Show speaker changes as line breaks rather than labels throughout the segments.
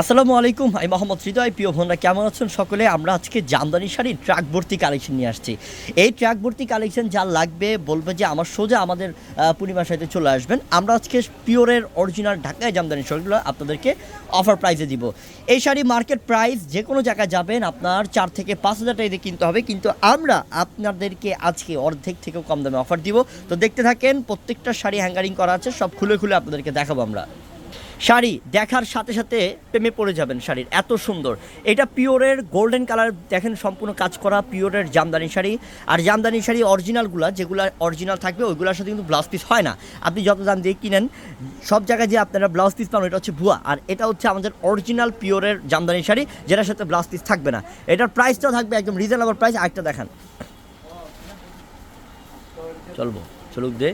আসসালামু আলাইকুম, আমি মোহাম্মদ হৃদয়, প্রিয় বোনরা কেমন আছেন সকলে? আমরা আজকে জামদানি শাড়ির ট্রাক ভর্তি কালেকশন নিয়ে আসছি। এই ট্রাক ভর্তি কালেকশন যা লাগবে, বলবে যে আমার সোজা আমাদের পূর্ণিমার সাথে চলে আসবেন। আমরা আজকে পিওরের অরিজিনাল ঢাকায় জামদানি শাড়িগুলো আপনাদেরকে অফার প্রাইসে দিব। এই শাড়ি মার্কেট প্রাইস যে কোনো জায়গায় যাবেন, আপনার চার থেকে পাঁচ হাজার টাকা কিনতে হবে, কিন্তু আমরা আপনাদেরকে আজকে অর্ধেক থেকেও কম দামে অফার দিব। তো দেখতে থাকেন, প্রত্যেকটা শাড়ি হ্যাঙ্গারিং করা আছে, সব খুলে খুলে আপনাদেরকে দেখাবো আমরা। শাড়ি দেখার সাথে সাথে প্রেমে পড়ে যাবেন শাড়ির, এত সুন্দর। এটা পিওরের গোল্ডেন কালার, দেখেন সম্পূর্ণ কাজ করা পিওরের জামদানি শাড়ি। আর জামদানি শাড়ি অরিজিনালগুলো, যেগুলো অরিজিনাল থাকবে, ওইগুলোর সাথে কিন্তু ব্লাউজ পিস হয় না। আপনি যত দাম দিয়ে কিনেন, সব জায়গায় যে আপনারা ব্লাউজ পিস পান এটা হচ্ছে ভুয়া। আর এটা হচ্ছে আমাদের অরিজিনাল পিওরের জামদানি শাড়ি, যেটার সাথে ব্লাউজ পিস থাকবে না। এটার প্রাইসটাও থাকবে একদম রিজনেবল প্রাইস আরেকটা দেখান। চলবো, চলুক দে।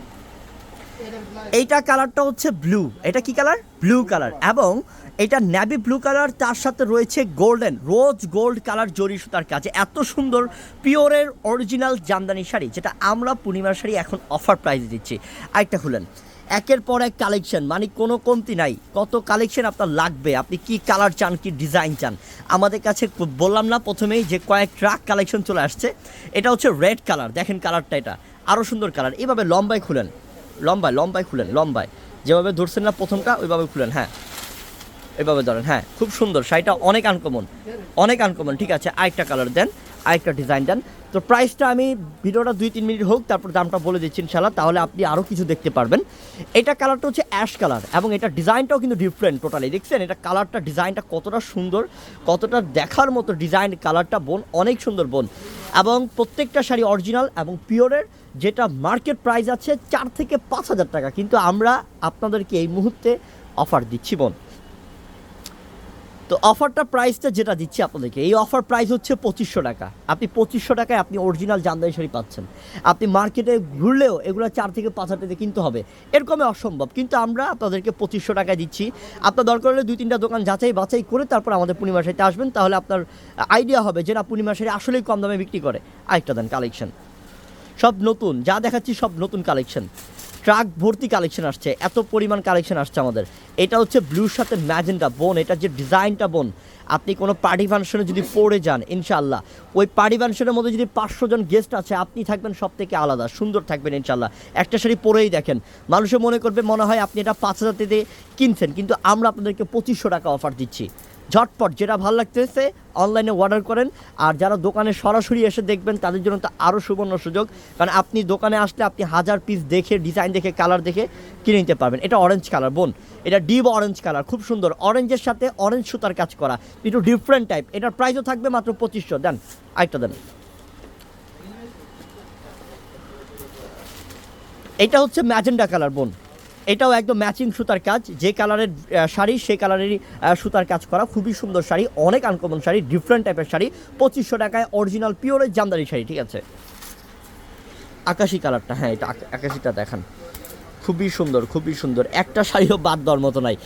এইটা কালারটা হচ্ছে ব্লু। এটা কি কালার? Blue colour. এবং এটা ন্যাভি ব্লু কালার, তার সাথে রয়েছে গোল্ডেন রোজ গোল্ড কালার জরি সুতার কাছে এত সুন্দর, পিওরের অরিজিনাল জামদানি শাড়ি, যেটা আমরা পূর্ণিমার শাড়ি এখন অফার প্রাইস দিচ্ছি। আরেকটা খুলেন। একের পর এক কালেকশন মানে কোনো কমতি নাই। কত কালেকশন আপনার লাগবে? আপনি কি কালার চান, কি ডিজাইন চান? আমাদের কাছে বললাম না প্রথমেই যে কয়েক ট্রাক কালেকশন চলে আসছে। এটা হচ্ছে রেড কালার দেখেন কালারটা এটা। আরও সুন্দর কালার এভাবে লম্বায় খুলেন। লম্বায় লম্বায় খুলেন, লম্বায়। যেভাবে ধরছেন না প্রথমটা, ওইভাবে খুলেন হ্যাঁ। এভাবে ধরেন হ্যাঁ। খুব সুন্দর, শাড়িটা অনেক আনকমন অনেক আনকমন ঠিক আছে। আরেকটা কালার দেন। আরেকটা ডিজাইন দেন। তো প্রাইসটা আমি ভিডিওটা দুই, তিন মিনিট হোক, তারপর দামটা বলে দিচ্ছি ইনশাল্লাহ তাহলে আপনি আরও কিছু দেখতে পারবেন। এটা কালারটা হচ্ছে অ্যাশ কালার এবং এটা ডিজাইনটাও কিন্তু ডিফারেন্ট টোটালি দেখছেন, এটা কালারটা ডিজাইনটা কতটা সুন্দর, কতটা দেখার মতো ডিজাইন কালারটা বোন, অনেক সুন্দর বোন। এবং প্রত্যেকটা শাড়ি অরিজিনাল এবং পিওরের যেটা মার্কেট প্রাইস আছে চার থেকে পাঁচ হাজার টাকা। কিন্তু আমরা আপনাদেরকে এই মুহূর্তে অফার দিচ্ছি বোন। তো অফারটা প্রাইসটা যেটা দিচ্ছি আপনাদেরকে, এই অফার প্রাইস হচ্ছে পঁচিশশো টাকা। আপনি পঁচিশশো টাকায় আপনি অরিজিনাল জামদানি শাড়ি পাচ্ছেন। আপনি মার্কেটে ঘুরলেও এগুলো চার থেকে পাঁচ হাজার কিনতে হবে। এরকমই অসম্ভব। কিন্তু আমরা আপনাদেরকে পঁচিশশো টাকায় দিচ্ছি। আপনার দরকার হলে দুই তিনটা দোকান যাচাই বাছাই করে তারপর আমাদের পূর্ণিমা শাড়িতে আসবেন। তাহলে আপনার আইডিয়া হবে যে না, পূর্ণিমা শাড়ি আসলেই কম দামে বিক্রি করে। আরেকটা দেন কালেকশন সব নতুন। যা দেখাচ্ছি সব নতুন কালেকশন ট্রাক ভর্তি কালেকশন আসছে, এত পরিমাণ কালেকশন আসছে আমাদের। এটা হচ্ছে ব্লুর সাথে ম্যাজেন্টা বোন এটা যে ডিজাইনটা বোন আপনি কোনো পার্টি ফাংশনে যদি পড়ে যান ইনশাল্লাহ ওই পার্টি ফাংশনের মধ্যে যদি পাঁচশো জন গেস্ট আছে, আপনি থাকবেন সব থেকে আলাদা, সুন্দর থাকবেন ইনশাল্লাহ একটা শাড়ি পরেই দেখেন, মানুষে মনে করবে, মনে হয় আপনি এটা পাঁচ হাজার কিনছেন, কিন্তু আমরা আপনাদেরকে পঁচিশশো টাকা অফার দিচ্ছি। ঝটপট যেটা ভালো লাগতেছে অনলাইনে অর্ডার করেন। আর যারা দোকানে সরাসরি এসে দেখবেন, তাদের জন্য তো আরও সুবর্ণ সুযোগ। কারণ আপনি দোকানে আসলে আপনি হাজার পিস দেখে ডিজাইন দেখে কালার দেখে কিনে নিতে পারবেন। এটা অরেঞ্জ কালার বোন। এটা ডিপ অরেঞ্জ কালার খুব সুন্দর। অরেঞ্জের সাথে অরেঞ্জ সুতার কাজ করা। একটু ডিফারেন্ট টাইপ এটার প্রাইসও থাকবে মাত্র পঁচিশশো। দেন, আরেকটা দেন। এটা হচ্ছে ম্যাজেন্ডা কালার বোন। এটাও একদম ম্যাচিং সুতার কাজ। যে কালারের শাড়ি সেই কালারেরই সুতার কাজ করা। খুবই সুন্দর শাড়ি, অনেক আনকমন শাড়ি ডিফারেন্ট টাইপের শাড়ি। পঁচিশশো টাকায় অরিজিনাল পিওরের জামদানি শাড়ি, ঠিক আছে? আকাশি কালারটা হ্যাঁ এটা আকাশিটা দেখান। খুবই সুন্দর খুবই সুন্দর। একটা শাড়িও বাদ দেওয়ার মতো নাই।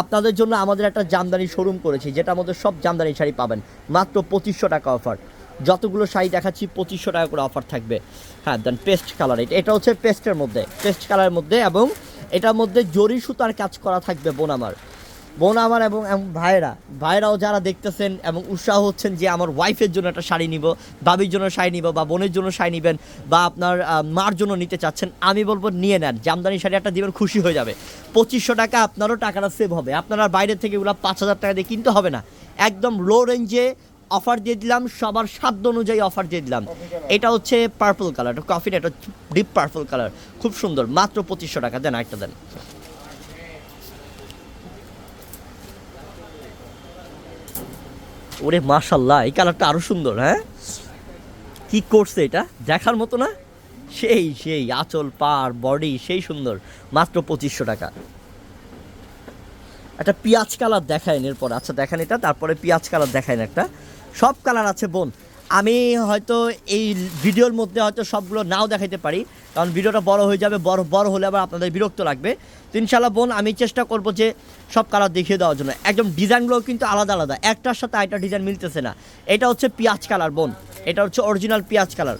আপনাদের জন্য আমাদের একটা জামদানি শোরুম করেছি যেটা আমাদের সব জামদানি শাড়ি পাবেন। মাত্র পঁচিশশো টাকা অফার যতগুলো শাড়ি দেখাচ্ছি, পঁচিশশো টাকা করে অফার থাকবে। হ্যাঁ দেন পেস্ট কালার এটা এটা হচ্ছে পেস্টের মধ্যে পেস্ট কালারের মধ্যে এবং এটার মধ্যে জরি সুতার কাজ করা থাকবে বোন আমার। বোন আমার এবং ভাইরা ভাইরাও যারা দেখতেছেন এবং উৎসাহ হচ্ছেন যে আমার ওয়াইফের জন্য একটা শাড়ি নিব, বাবির জন্য শাড়ি নিব বা বোনের জন্য শাড়ি নেবেন বা আপনার মার জন্য নিতে চাচ্ছেন, আমি বলব নিয়ে নেন। জামদানি শাড়ি একটা দিবেন, খুশি হয়ে যাবে। পঁচিশশো টাকা আপনারও টাকাটা সেভ হবে। আপনার বাইরে থেকে এগুলো পাঁচ হাজার টাকা দিয়ে কিনতে হবে না। একদম লো রেঞ্জে অফার দিয়ে দিলাম সবার সাধ্য অনুযায়ী অফার দিয়ে দিলাম। এটা হচ্ছে পার্পল কালার কফি এটা ডিপ পার্পল কালার খুব সুন্দর মাত্র পঁচিশশো টাকা। দেন একটা দেন। ওরে মাশাল্লাহ এই কালারটা আরও সুন্দর হ্যাঁ? কি করছে এটা? দেখার মতো না? সেই সেই আঁচল পার বডি সেই সুন্দর মাত্র পঁচিশশো টাকা। একটা পিঁয়াজ কালার দেখায় এরপর। আচ্ছা দেখেন এটা, তারপরে পিঁয়াজ কালার দেখায় একটা। সব কালার আছে বোন। আমি হয়তো এই ভিডিওর মধ্যে হয়তো সবগুলো নাও দেখাইতে পারি, কারণ ভিডিওটা বড় হয়ে যাবে, বড় বড় হলে আবার আপনাদের বিরক্ত লাগবে। তো ইনশাল্লাহ বোন, আমি চেষ্টা করব যে সব কালার দেখিয়ে দেওয়ার জন্য। একদম ডিজাইনগুলো কিন্তু আলাদা আলাদা। একটার সাথে আরেকটা ডিজাইন মিলতেছে না। এটা হচ্ছে পিঁয়াজ কালার বোন। এটা হচ্ছে অরিজিনাল পিঁয়াজ কালার।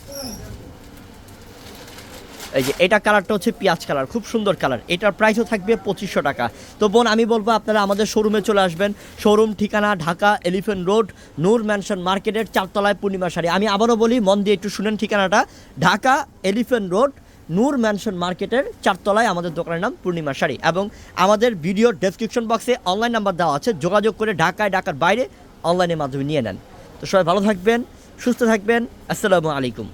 এই যে, এটা কালারটা হচ্ছে পেঁয়াজ কালার, খুব সুন্দর কালার। এটার প্রাইসও থাকবে পঁচিশশো টাকা। তো বোন, আমি বলব আপনারা আমাদের শোরুমে চলে আসবেন। শোরুম ঠিকানা Dhaka Elephant Road Noor Mansion মার্কেটের চারতলায় পূর্ণিমা শাড়ি। আমি আবারও বলি, মন দিয়ে একটু শুনেন ঠিকানাটা। Dhaka Elephant Road Noor Mansion মার্কেটের চারতলায় আমাদের দোকানের নাম পূর্ণিমা শাড়ি। এবং আমাদের ভিডিও ডেসক্রিপশন বক্সে অনলাইন নাম্বার দেওয়া আছে। যোগাযোগ করে ঢাকায়, ঢাকার বাইরে অনলাইনের মাধ্যমে নিয়ে নেন। তো সবাই ভালো থাকবেন, সুস্থ থাকবেন। আসসালামু আলাইকুম।